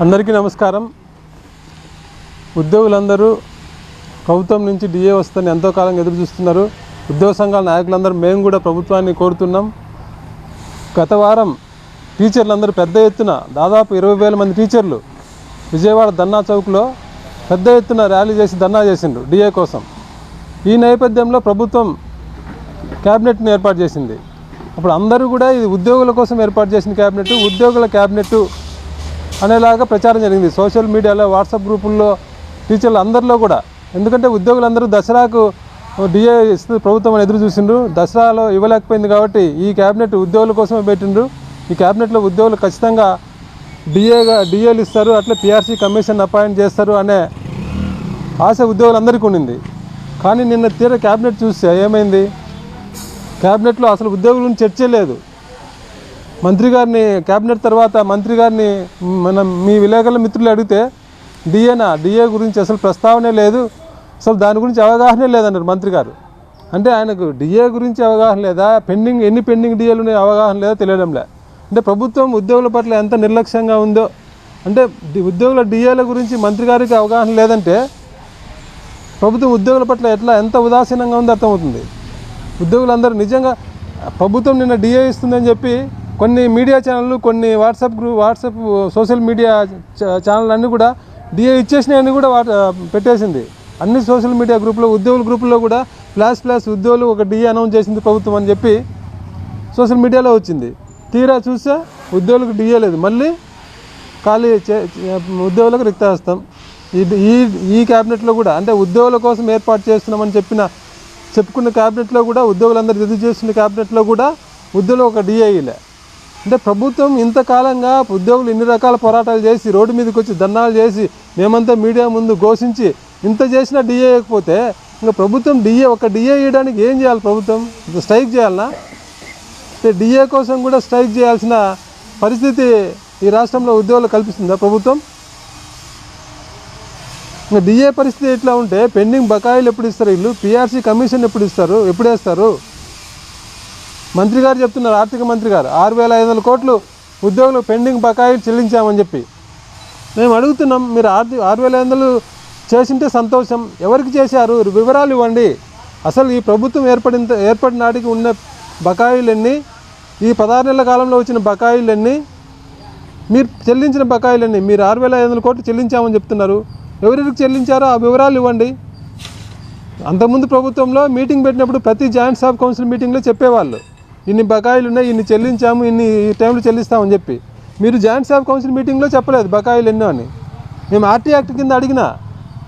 అందరికీ నమస్కారం. ఉద్యోగులందరూ ప్రభుత్వం నుంచి డిఏ వస్తుందని ఎంతో కాలంగా ఎదురు చూస్తున్నారు. ఉద్యోగ సంఘాల నాయకులందరూ మేము కూడా ప్రభుత్వాన్ని కోరుతున్నాం. గత వారం టీచర్లందరూ పెద్ద ఎత్తున దాదాపు ఇరవై వేల మంది టీచర్లు విజయవాడ ధన్నా చౌక్లో పెద్ద ఎత్తున ర్యాలీ చేసి ధర్నా చేసిండ్రు డిఏ కోసం. ఈ నేపథ్యంలో ప్రభుత్వం క్యాబినెట్ని ఏర్పాటు చేసింది. అప్పుడు అందరూ కూడా ఇది ఉద్యోగుల కోసం ఏర్పాటు చేసిన క్యాబినెట్ ఉద్యోగుల క్యాబినెట్ అనేలాగా ప్రచారం జరిగింది. సోషల్ మీడియాలో వాట్సాప్ గ్రూపుల్లో టీచర్లు అందరిలో కూడా. ఎందుకంటే ఉద్యోగులందరూ దసరాకు డిఏ ఇస్తుంది ప్రభుత్వం అని ఎదురు చూసిండ్రు. దసరాలో ఇవ్వలేకపోయింది కాబట్టి ఈ క్యాబినెట్ ఉద్యోగుల కోసమే పెట్టిండ్రు. ఈ క్యాబినెట్లో ఉద్యోగులు ఖచ్చితంగా డిఏగా డిఏలు ఇస్తారు. అట్లే పిఆర్సీ కమిషన్ అపాయింట్ చేస్తారు అనే ఆశ ఉద్యోగులందరికీ ఉండింది. కానీ నిన్న తీర క్యాబినెట్ చూస్తే ఏమైంది? క్యాబినెట్లో అసలు ఉద్యోగుల గురించి చర్చ లేదు. మంత్రి గారిని క్యాబినెట్ తర్వాత మంత్రి గారిని మన మీ విలేకరుల మిత్రులు అడిగితే డిఏనా డిఏ గురించి అసలు ప్రస్తావనే లేదు. అసలు దాని గురించి అవగాహనే లేదన్నారు మంత్రి గారు. అంటే ఆయనకు డిఏ గురించి అవగాహన లేదా పెండింగ్ ఎన్ని పెండింగ్ డిఏలు ఉన్నాయో అవగాహన లేదా తెలియడంలే. అంటే ప్రభుత్వం ఉద్యోగుల పట్ల ఎంత నిర్లక్ష్యంగా ఉందో అంటే ఉద్యోగుల డిఏల గురించి మంత్రి గారికి అవగాహన లేదంటే ప్రభుత్వం ఉద్యోగుల పట్ల ఎట్లా ఎంత ఉదాసీనంగా ఉందో అర్థమవుతుంది. ఉద్యోగులందరూ నిజంగా ప్రభుత్వం నిన్న డిఏ ఇస్తుందని చెప్పి కొన్ని మీడియా ఛానళ్ళు కొన్ని WhatsApp group WhatsApp social media channel అన్నీ కూడా డిఏ ఇచ్చేసినాయని కూడా పెట్టేసింది. అన్ని సోషల్ మీడియా గ్రూపులో ఉద్యోగుల గ్రూపుల్లో కూడా ప్లాస్ ప్లాస్ ఉద్యోగులు ఒక డిఏ అనౌన్స్ చేసింది ప్రభుత్వం అని చెప్పి సోషల్ మీడియాలో వచ్చింది. తీరా చూస్తే ఉద్యోగులకు డిఏ లేదు. మళ్ళీ ఖాళీ చే- ఉద్యోగులకు రిక్తహస్తం. ఈ ఈ ఈ క్యాబినెట్లో కూడా అంటే ఉద్యోగుల కోసం ఏర్పాటు చేస్తున్నామని చెప్పిన చెప్పుకున్న క్యాబినెట్లో కూడా ఉద్యోగులందరూ ఎదురు చేస్తున్న క్యాబినెట్లో కూడా ఉద్యోగులు ఒక డిఐలే అంటే ప్రభుత్వం ఇంతకాలంగా ఉద్యోగులు ఇన్ని రకాల పోరాటాలు చేసి రోడ్డు మీదకి వచ్చి ధర్నాలు చేసి మేమంతా మీడియా ముందు ఘోషించి ఇంత చేసినా డిఏ ఇవ్వకపోతే ఇంకా ప్రభుత్వం డిఏ ఒక డిఏ ఇవ్వడానికి ఏం చేయాలి ప్రభుత్వం? స్ట్రైక్ చేయాలనా? అంటే డిఏ కోసం కూడా స్ట్రైక్ చేయాల్సిన పరిస్థితి ఈ రాష్ట్రంలో ఉద్యోగులు కల్పిస్తుందా ప్రభుత్వం? ఇంకా డిఏ పరిస్థితి ఎట్లా ఉంటే పెండింగ్ బకాయిలు ఎప్పుడు ఇస్తారు వీళ్ళు? పిఆర్సీ కమిషన్ ఎప్పుడు ఇస్తారు? ఎప్పుడు వేస్తారు? మంత్రి గారు చెప్తున్నారు ఆర్థిక మంత్రి గారు. ఆరు వేల ఐదు వందల కోట్లు ఉద్యోగులు పెండింగ్ బకాయిలు చెల్లించామని చెప్పి. మేము అడుగుతున్నాం మీరు ఆర్థిక ఆరు వేల ఐదు వందలు చేసింటే సంతోషం. ఎవరికి చేశారు? వివరాలు ఇవ్వండి. అసలు ఈ ప్రభుత్వం ఏర్పడిన ఏర్పడిన నాటికి ఉన్న బకాయిలన్నీ ఈ పదహారు నెలల కాలంలో వచ్చిన బకాయిలన్నీ మీరు చెల్లించిన బకాయిలన్నీ మీరు ఆరు వేల ఐదు వందల కోట్లు చెల్లించామని చెప్తున్నారు. ఎవరెవరికి చెల్లించారో ఆ వివరాలు ఇవ్వండి. అంతకుముందు ప్రభుత్వంలో మీటింగ్ పెట్టినప్పుడు ప్రతి జాయింట్ సబ్ కౌన్సిల్ మీటింగ్లో చెప్పేవాళ్ళు. ఇన్ని బకాయిలు ఉన్నాయి ఇన్ని చెల్లించాము ఇన్ని టైంలో చెల్లిస్తామని చెప్పి. మీరు జాయింట్ సబ్ కౌన్సిల్ మీటింగ్లో చెప్పలేదు బకాయిలు ఎన్నో అని. మేము ఆర్టీ యాక్ట్ కింద అడిగినా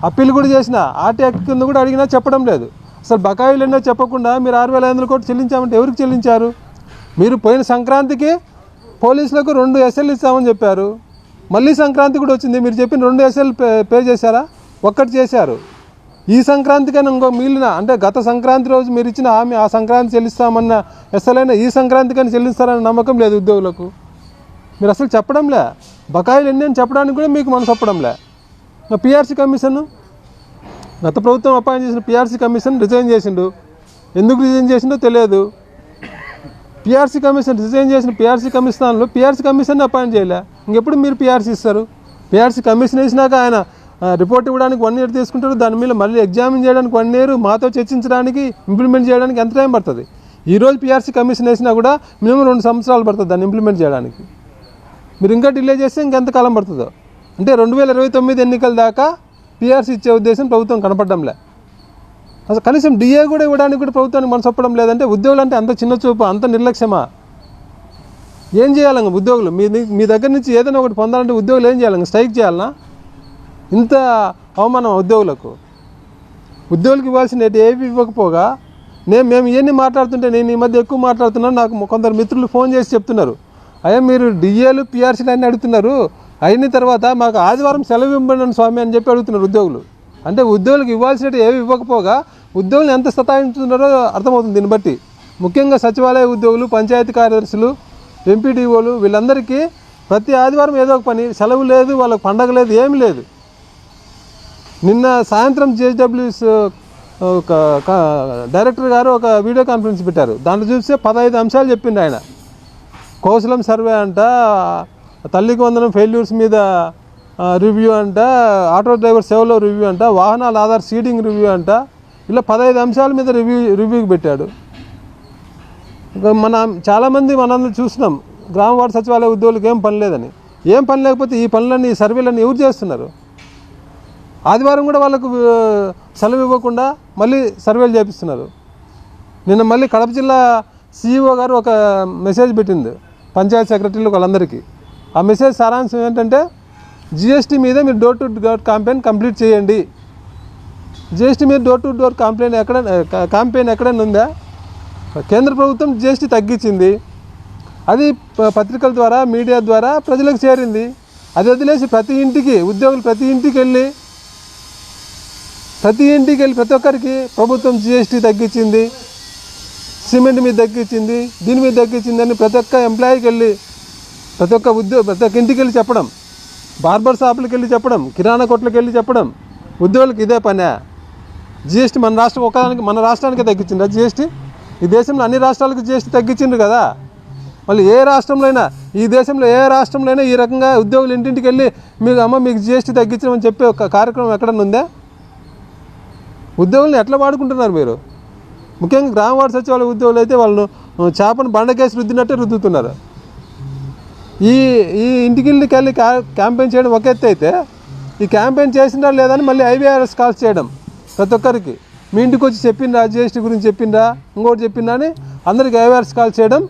అప్పీల్ కూడా చేసిన ఆర్టీ యాక్ట్ కింద కూడా అడిగినా చెప్పడం లేదు. అసలు బకాయిలు ఎన్నో చెప్పకుండా మీరు ఆరు వేల ఐదు వందల కోట్లు చెల్లించామంటే ఎవరికి చెల్లించారు? మీరు పోయిన సంక్రాంతికి పోలీసులకు రెండు ఎస్ఎల్ ఇస్తామని చెప్పారు. మళ్ళీ సంక్రాంతి కూడా వచ్చింది. మీరు చెప్పిన రెండు ఎస్ఎల్ పే పే చేశారా? ఒక్కటి చేశారు. ఈ సంక్రాంతికైనా ఇంకో మిగిలిన అంటే గత సంక్రాంతి రోజు మీరు ఇచ్చిన హామీ ఆ సంక్రాంతి చెల్లిస్తామన్న అసలైన ఈ సంక్రాంతికైనా చెల్లిస్తారన్న నమ్మకం లేదు ఉద్యోగులకు. మీరు అసలు చెప్పడంలే. బకాయిలు ఎన్ని అని చెప్పడానికి కూడా మీకు మనసు చెప్పడంలే నా పిఆర్సీ కమిషన్ గత ప్రభుత్వం అపాయింట్ చేసిన పిఆర్సీ కమిషన్ రిజైన్ చేసిండు. ఎందుకు రిజైన్ చేసిండో తెలియదు. పిఆర్సీ కమిషన్ రిజైన్ చేసిన పిఆర్సీ కమిషన్లో పిఆర్సీ కమిషన్ అపాయింట్ చేయలే. ఇంకెప్పుడు మీరు పిఆర్సీ ఇస్తారు? పిఆర్సీ కమిషన్ వేసినాక ఆయన రిపోర్ట్ ఇవ్వడానికి వన్ ఇయర్ తీసుకుంటారు. దాని మీద మళ్ళీ ఎగ్జామిన్ చేయడానికి వన్ ఇయర్ మాతో చర్చించడానికి ఇంప్లిమెంట్ చేయడానికి ఎంత టైం పడుతుంది? ఈరోజు పిఆర్సీ కమిషన్ వేసినా కూడా మినిమం రెండు సంవత్సరాలు పడుతుంది దాన్ని ఇంప్లిమెంట్ చేయడానికి. మీరు ఇంకా డిలే చేస్తే ఇంకెంత కాలం పడుతుందో? అంటే రెండు వేల ఇరవై తొమ్మిది ఎన్నికల దాకా పిఆర్సీ ఇచ్చే ఉద్దేశం ప్రభుత్వం కనపడడంలే అసలు కనీసం డిఏ కూడా ఇవ్వడానికి కూడా ప్రభుత్వానికి మనసు ఒప్పడం లేదంటే ఉద్యోగులు అంటే అంత చిన్న చూపు అంత నిర్లక్ష్యమా? ఏం చేయాలంగా ఉద్యోగులు? మీ మీ దగ్గర నుంచి ఏదైనా ఒకటి పొందాలంటే ఉద్యోగులు ఏం చేయాలంగా స్ట్రైక్ చేయాలనా? ఇంత అవమానం ఉద్యోగులకు? ఉద్యోగులకు ఇవ్వాల్సిన ఏవి ఇవ్వకపోగా నేను మేము ఇవన్నీ మాట్లాడుతుంటే నేను ఈ మధ్య ఎక్కువ మాట్లాడుతున్నాను నాకు కొందరు మిత్రులు ఫోన్ చేసి చెప్తున్నారు. అయ్యా మీరు డిఏలు పిఆర్సీలు అన్నీ అడుగుతున్నారు. అయిన తర్వాత మాకు ఆదివారం సెలవు ఇవ్వండి స్వామి అని చెప్పి అడుగుతున్నారు ఉద్యోగులు. అంటే ఉద్యోగులకు ఇవ్వాల్సినవి ఏవి ఇవ్వకపోగా ఉద్యోగులు ఎంత సతాయించుతున్నారో అర్థమవుతుంది దీన్ని బట్టి. ముఖ్యంగా సచివాలయ ఉద్యోగులు పంచాయతీ కార్యదర్శులు ఎంపీడీఓలు వీళ్ళందరికీ ప్రతి ఆదివారం ఏదో ఒక పని సెలవు లేదు వాళ్ళకి పండగ లేదు ఏమీ లేదు. నిన్న సాయంత్రం జేడబ్ల్యూఎస్ ఒక డైరెక్టర్ గారు ఒక వీడియో కాన్ఫరెన్స్ పెట్టారు. దాంట్లో చూస్తే పదహైదు అంశాలు చెప్పిండు ఆయన. కౌశలం సర్వే అంట తల్లికి వందనం ఫెయిల్యూర్స్ మీద రివ్యూ అంట ఆటో డ్రైవర్ సేవలో రివ్యూ అంట వాహనాల ఆధార్ సీడింగ్ రివ్యూ అంట ఇలా పదహైదు అంశాల మీద రివ్యూ రివ్యూకి పెట్టాడు. మన చాలామంది మనందరం చూస్తున్నాం. గ్రామ వార్డు సచివాలయ ఉద్యోగులకు ఏం పని లేదని. ఏం పని లేకపోతే ఈ పనులన్నీ ఈ సర్వేలన్నీ ఎవరు చేస్తున్నారు? ఆదివారం కూడా వాళ్ళకు సెలవు ఇవ్వకుండా మళ్ళీ సర్వేలు చేపిస్తున్నారు. నిన్న మళ్ళీ కడప జిల్లా సీఈఓ గారు ఒక మెసేజ్ పెట్టింది పంచాయత్ సెక్రటరీలు వాళ్ళందరికీ. ఆ మెసేజ్ సారాంశం ఏంటంటే జిఎస్టీ మీద మీరు door to door campaign complete చేయండి. జిఎస్టీ మీద డోర్ టు డోర్ కంప్లైంట్ ఎక్కడ క్యాంపెయిన్ ఎక్కడైనా ఉందా? కేంద్ర ప్రభుత్వం జిఎస్టీ తగ్గించింది. అది ప- పత్రికల ద్వారా మీడియా ద్వారా ప్రజలకు చేరింది. అది వదిలేసి ప్రతి ఇంటికి ఉద్యోగులు ప్రతి ఇంటికి వెళ్ళి ప్రతి ఇంటికి వెళ్ళి ప్రతి ఒక్కరికి ప్రభుత్వం జిఎస్టీ తగ్గించింది సిమెంట్ మీద తగ్గించింది దీని మీద తగ్గించిందని ప్రతి ఒక్క ఎంప్లాయీకి వెళ్ళి ప్రతి ఒక్క ఉద్యోగ ప్రతి ఒక్క ఇంటికి వెళ్ళి చెప్పడం బార్బర్ షాపులకు వెళ్ళి చెప్పడం కిరాణా కొట్లకు వెళ్ళి చెప్పడం ఉద్యోగులకు ఇదే పనే. జిఎస్టీ మన రాష్ట్రం ఒకదానికి మన రాష్ట్రానికి తగ్గించిందా జిఎస్టీ ఈ దేశంలో అన్ని రాష్ట్రాలకు జిఎస్టీ తగ్గించిండ్రు కదా. మళ్ళీ ఏ రాష్ట్రంలో అయినా ఈ దేశంలో ఏ రాష్ట్రంలో అయినా ఈ రకంగా ఉద్యోగులు ఇంటింటికి వెళ్ళి మీకు అమ్మ మీకు జిఎస్టీ తగ్గించమని చెప్పే ఒక కార్యక్రమం ఎక్కడన్నా ఉందా? ఉద్యోగులను ఎట్లా వాడుకుంటున్నారు మీరు? ముఖ్యంగా గ్రామ వార్డు సచివాలయ ఉద్యోగులు అయితే వాళ్ళను చేపను బండకేసి రుద్దినట్టే రుద్దుతున్నారు. ఈ ఈ ఇంటికి వెళ్ళి క్యా- క్యాంపెయిన్ చేయడం ఒక ఎత్తు అయితే ఈ క్యాంపెయిన్ చేసినా లేదని మళ్ళీ ఐవీఆర్ఎస్ కాల్స్ చేయడం ప్రతి ఒక్కరికి. మీ ఇంటికి వచ్చి చెప్పిండ్రా జిఎస్టీ గురించి చెప్పిండ్రా ఇంకోటి చెప్పిందా అని అందరికి ఐవీఆర్ఎస్ కాల్ చేయడం.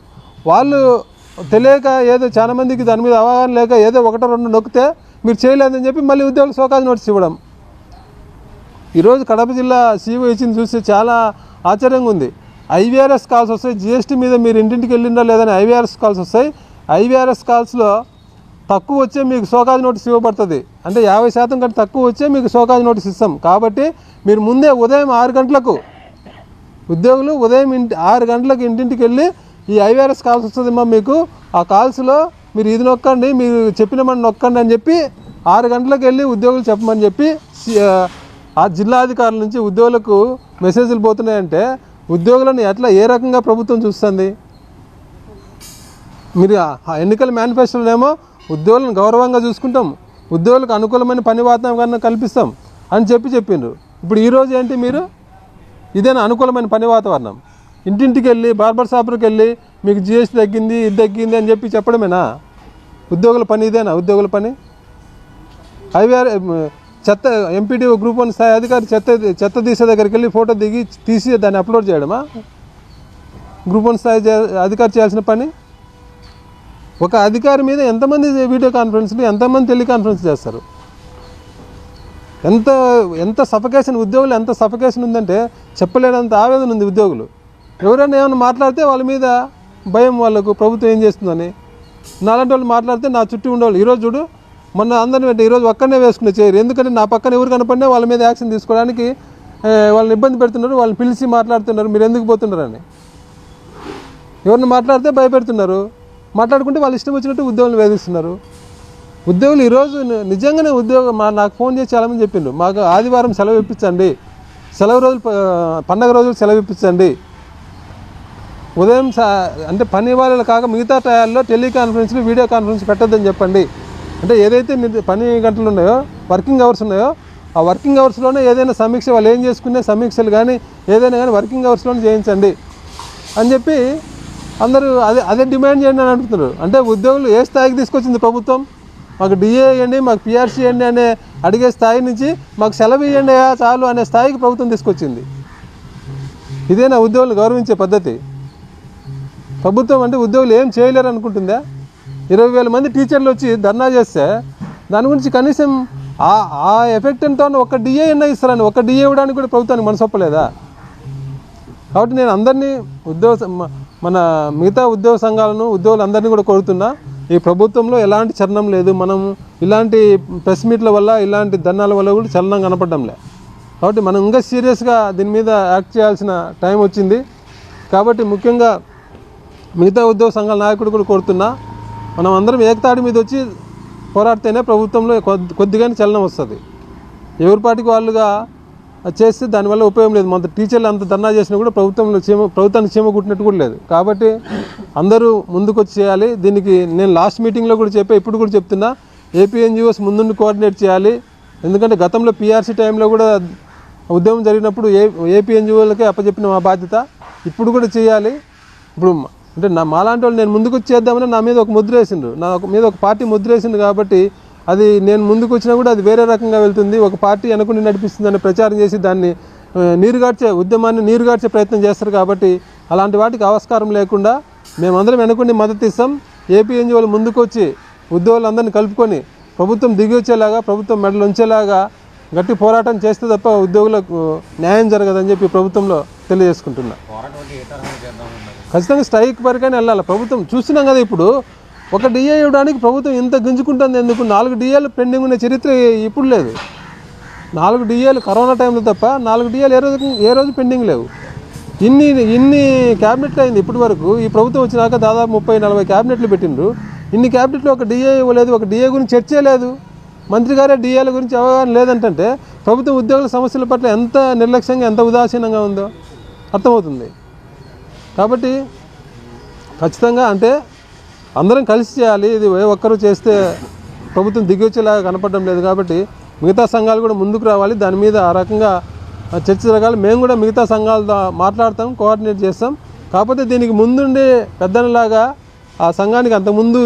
వాళ్ళు తెలియక ఏదో చాలామందికి దాని మీద అవగాహన లేక ఏదో ఒకటో రెండు నొక్కితే మీరు చేయలేదని చెప్పి మళ్ళీ ఉద్యోగులు సోకాజ్ నోటీస్ ఇవ్వడం. ఈరోజు కడప జిల్లా సీఓ ఇచ్చింది చూస్తే చాలా ఆశ్చర్యంగా ఉంది. ఐవీఆర్ఎస్ కాల్స్ వస్తాయి. జిఎస్టీ మీద మీరు ఇంటింటికి వెళ్ళిండా లేదని ఐవీఆర్ఎస్ కాల్స్ వస్తాయి. ఐవీఆర్ఎస్ కాల్స్లో తక్కువ వచ్చే మీకు సోకాజ్ నోటీస్ ఇవ్వబడుతుంది. అంటే యాభై శాతం కంటే తక్కువ వచ్చే మీకు సోకాజ్ నోటీస్ ఇస్తాం. కాబట్టి మీరు ముందే ఉదయం ఆరు గంటలకు ఉద్యోగులు ఉదయం ఇంటి ఆరు గంటలకు ఇంటింటికి వెళ్ళి ఈ ఐవీఆర్ఎస్ కాల్స్ వస్తుందమ్మా మీకు ఆ కాల్స్లో మీరు ఇది నొక్కండి మీరు చెప్పిన మన నొక్కండి అని చెప్పి ఆరు గంటలకు వెళ్ళి ఉద్యోగులు చెప్పమని చెప్పి ఆ జిల్లా అధికారుల నుంచి ఉద్యోగులకు మెసేజ్లు పోతున్నాయంటే ఉద్యోగులను ఎట్లా ఏ రకంగా ప్రభుత్వం చూస్తుంది? మీరు ఆ- ఆ ఎన్నికల మేనిఫెస్టోలోనేమో ఉద్యోగులను గౌరవంగా చూసుకుంటాం ఉద్యోగులకు అనుకూలమైన పని వాతావరణం కల్పిస్తాం అని చెప్పి చెప్పిండ్రు. ఇప్పుడు ఈరోజు ఏంటి మీరు? ఇదేనా అనుకూలమైన పని వాతావరణం? ఇంటింటికి వెళ్ళి బార్బర్ షాపులకు వెళ్ళి మీకు జిఎస్టీ తగ్గింది ఇది తగ్గింది అని చెప్పి చెప్పడమేనా? ఉద్యోగుల పని ఇదేనా? ఉద్యోగుల పని? ఐవీఆర్ చెత్త ఎంపీడీ గ్రూప్ వన్ స్థాయి అధికారి చెత్త చెత్త తీసే దగ్గరికి వెళ్ళి ఫోటో దిగి తీసి దాన్ని అప్లోడ్ చేయడమా? గ్రూప్ వన్ స్థాయి అధికారి చేయాల్సిన పని? ఒక అధికారి మీద ఎంతమంది వీడియో కాన్ఫరెన్స్లు ఎంతమంది టెలికాన్ఫరెన్స్ చేస్తారు? ఎంత ఎంత సఫకేషన్ ఉద్యోగులు ఎంత సఫకేషన్ ఉందంటే చెప్పలేనంత ఆవేదన ఉంది ఉద్యోగులు. ఎవరైనా ఏమైనా మాట్లాడితే వాళ్ళ మీద భయం వాళ్ళకు ప్రభుత్వం ఏం చేస్తుందని. నాలాంటి వాళ్ళు మాట్లాడితే నా చుట్టూ ఉండేవాళ్ళు. ఈరోజు చూడు మొన్న అందరిని పెట్టి ఈరోజు ఒక్కనే వేసుకునే చేయరు ఎందుకంటే నా పక్కన ఎవరు కనపడినా వాళ్ళ మీద యాక్షన్ తీసుకోవడానికి వాళ్ళని ఇబ్బంది పెడుతున్నారు వాళ్ళని పిలిచి మాట్లాడుతున్నారు మీరు ఎందుకు పోతున్నారని. ఎవరిని మాట్లాడితే భయపెడుతున్నారు. మాట్లాడుకుంటే వాళ్ళు ఇష్టం వచ్చినట్టు ఉద్యోగులు వేధిస్తున్నారు. ఉద్యోగులు ఈరోజు నిజంగానే ఉద్యోగం మా నాకు ఫోన్ చేసి చాలామంది చెప్పిండు మాకు ఆదివారం సెలవు ఇప్పించండి. సెలవు రోజులు పండగ రోజులు సెలవు ఇప్పించండి. ఉదయం సా అంటే పని వాళ్ళు కాక మిగతా టయాల్లో టెలికాన్ఫరెన్స్లు వీడియో కాన్ఫరెన్స్ పెట్టొద్దని చెప్పండి. అంటే ఏదైతే పని గంటలు ఉన్నాయో వర్కింగ్ అవర్స్ ఉన్నాయో ఆ వర్కింగ్ అవర్స్లోనే ఏదైనా సమీక్ష వాళ్ళు ఏం చేసుకునే సమీక్షలు కానీ ఏదైనా కానీ వర్కింగ్ అవర్స్లోనే చేయించండి. అని చెప్పి అందరూ అదే అదే డిమాండ్ చేయండి అని అంటున్నారు. అంటే ఉద్యోగులు ఏ స్థాయికి తీసుకొచ్చింది ప్రభుత్వం? మాకు డిఏ ఇవ్వండి మాకు పిఆర్సీ ఇవ్వండి అనే అడిగే స్థాయి నుంచి మాకు సెలవు ఇవ్వండి చాలు అనే స్థాయికి ప్రభుత్వం తీసుకొచ్చింది. ఇదేనా ఉద్యోగులు గౌరవించే పద్ధతి? ప్రభుత్వం అంటే ఉద్యోగులు ఏం చేయలేరు అనుకుంటుందా? ఇరవై వేల మంది టీచర్లు వచ్చి ధర్నా చేస్తే దాని గురించి కనీసం ఆ ఆ ఎఫెక్ట్ ఎంతో ఒక డిఏ ఎన్న ఇస్తారని ఒక డిఏ ఇవ్వడానికి కూడా ప్రభుత్వానికి మనసొప్పలేదా కాబట్టి నేను అందరినీ ఉద్యోగ మన మిగతా ఉద్యోగ సంఘాలను ఉద్యోగులందరినీ కూడా కోరుతున్నా ఈ ప్రభుత్వంలో ఎలాంటి చలనం లేదు. మనం ఇలాంటి ప్రెస్ మీట్ల వల్ల ఇలాంటి ధర్నాల వల్ల కూడా చలనం కనపడడం లే కాబట్టి మనం ఇంకా సీరియస్గా దీని మీద యాక్ట్ చేయాల్సిన టైం వచ్చింది. కాబట్టి ముఖ్యంగా మిగతా ఉద్యోగ సంఘాల నాయకుడు కూడా కోరుతున్నా మనం అందరం ఏకతాటి మీద వచ్చి పోరాడితేనే ప్రభుత్వంలో కొద్ది కొద్దిగానే చలనం వస్తుంది. ఎవరి పాటికి వాళ్ళుగా చేస్తే దానివల్ల ఉపయోగం లేదు. మన టీచర్లు అంత ధర్నా చేసినా కూడా ప్రభుత్వంలో చీమ ప్రభుత్వాన్ని చీమ కుట్టినట్టు కూడా లేదు. కాబట్టి అందరూ ముందుకు వచ్చి చేయాలి. దీనికి నేను లాస్ట్ మీటింగ్లో కూడా చెప్పా ఇప్పుడు కూడా చెప్తున్నా. ఏపీఎన్జిఓస్ ముందుండి కోఆర్డినేట్ చేయాలి. ఎందుకంటే గతంలో పీఆర్సీ టైంలో కూడా ఉద్యమం జరిగినప్పుడు ఏ ఏపీఎన్జిఓలకే అప్పచెప్పిన మా బాధ్యత. ఇప్పుడు కూడా చేయాలి. ఇప్పుడు అంటే నా మాలాంటి వాళ్ళు నేను ముందుకు వచ్చేద్దామని నా మీద ఒక ముద్ర వేసిండ్రు. నా మీద ఒక పార్టీ ముద్ర వేసిండు కాబట్టి అది నేను ముందుకు వచ్చినా కూడా అది వేరే రకంగా వెళ్తుంది. ఒక పార్టీ అనుకుని నడిపిస్తుందని ప్రచారం చేసి దాన్ని నీరుగాడ్చే నీరుగార్చే ఉద్యమాన్ని నీరుగార్చే ప్రయత్నం చేస్తారు కాబట్టి అలాంటి వాటికి ఆస్కారం లేకుండా మేమందరం వెనుకుండి మద్దతు ఇస్తాం. ఏపీ ఎన్జిఓలు ముందుకు వచ్చి ఉద్యోగులందరినీ కలుపుకొని ప్రభుత్వం దిగి వచ్చేలాగా ప్రభుత్వం మెడలు ఉంచేలాగా గట్టి పోరాటం చేస్తే తప్ప ఉద్యోగులకు న్యాయం జరగదని చెప్పి ప్రభుత్వంలో తెలియజేసుకుంటున్నా. ఖచ్చితంగా స్ట్రైక్ వరకైనా వెళ్ళాలి. ప్రభుత్వం చూస్తున్నాం కదా ఇప్పుడు. ఒక డిఏ ఇవ్వడానికి ప్రభుత్వం ఇంత గుంజుకుంటుంది ఎందుకు? నాలుగు డిఏలు పెండింగ్ ఉన్న చరిత్ర ఇప్పుడు లేదు. నాలుగు డిఏలు కరోనా టైంలో తప్ప నాలుగు డిఏలు ఏ రోజు ఏ రోజు పెండింగ్ లేవు. ఇన్ని ఇన్ని క్యాబినెట్లు అయింది ఇప్పటి వరకు. ఈ ప్రభుత్వం వచ్చినాక దాదాపు ముప్పై నలభై క్యాబినెట్లు పెట్టిండ్రు. ఇన్ని క్యాబినెట్లు ఒక డిఏ ఇవ్వలేదు ఒక డిఏ గురించి చర్చే లేదు. మంత్రి గారే డిఏల గురించి అవగాహన లేదంటే ప్రభుత్వ ఉద్యోగుల సమస్యల పట్ల ఎంత నిర్లక్ష్యంగా ఎంత ఉదాసీనంగా ఉందో అర్థమవుతుంది. కాబట్టి ఖచ్చితంగా అంటే అందరం కలిసి చేయాలి. ఇది ఏ ఒక్కరు చేస్తే ప్రభుత్వం దిగొచ్చేలాగా కనపడడం లేదు కాబట్టి మిగతా సంఘాలు కూడా ముందుకు రావాలి. దాని మీద ఆ రకంగా చర్చ జరగాలి. మేము కూడా మిగతా సంఘాలతో మాట్లాడతాం కోఆర్డినేట్ చేస్తాం. కాకపోతే దీనికి ముందుండే పెద్దనలాగా ఆ సంఘానికి అంతకుముందు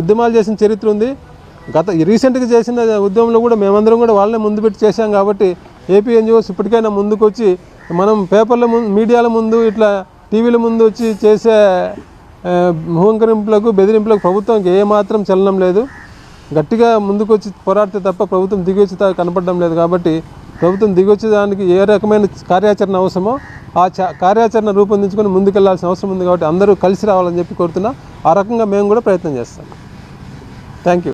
ఉద్యమాలు చేసిన చరిత్ర ఉంది. గత రీసెంట్గా చేసిన ఉద్యమంలో కూడా మేమందరం కూడా వాళ్ళనే ముందు పెట్టి చేశాం కాబట్టి ఏపీ ఎన్జిఓస్ ఇప్పటికైనా ముందుకు వచ్చి మనం పేపర్ల ముందు మీడియాల ముందు ఇట్లా టీవీల ముందు వచ్చి చేసే ఆ, హుంకరింపులకు బెదిరింపులకు ప్రభుత్వంకి ఏమాత్రం చలనం లేదు. గట్టిగా ముందుకు వచ్చి పోరాడితే తప్ప ప్రభుత్వం దిగొచ్చి కనపడడం లేదు కాబట్టి ప్రభుత్వం దిగొచ్చేదానికి ఏ రకమైన కార్యాచరణ అవసరమో ఆ కార్యాచరణ రూపొందించుకొని ముందుకెళ్ళాల్సిన అవసరం ఉంది కాబట్టి అందరూ కలిసి రావాలని చెప్పి కోరుతున్నా. ఆ రకంగా మేము కూడా ప్రయత్నం చేస్తాం. Thank you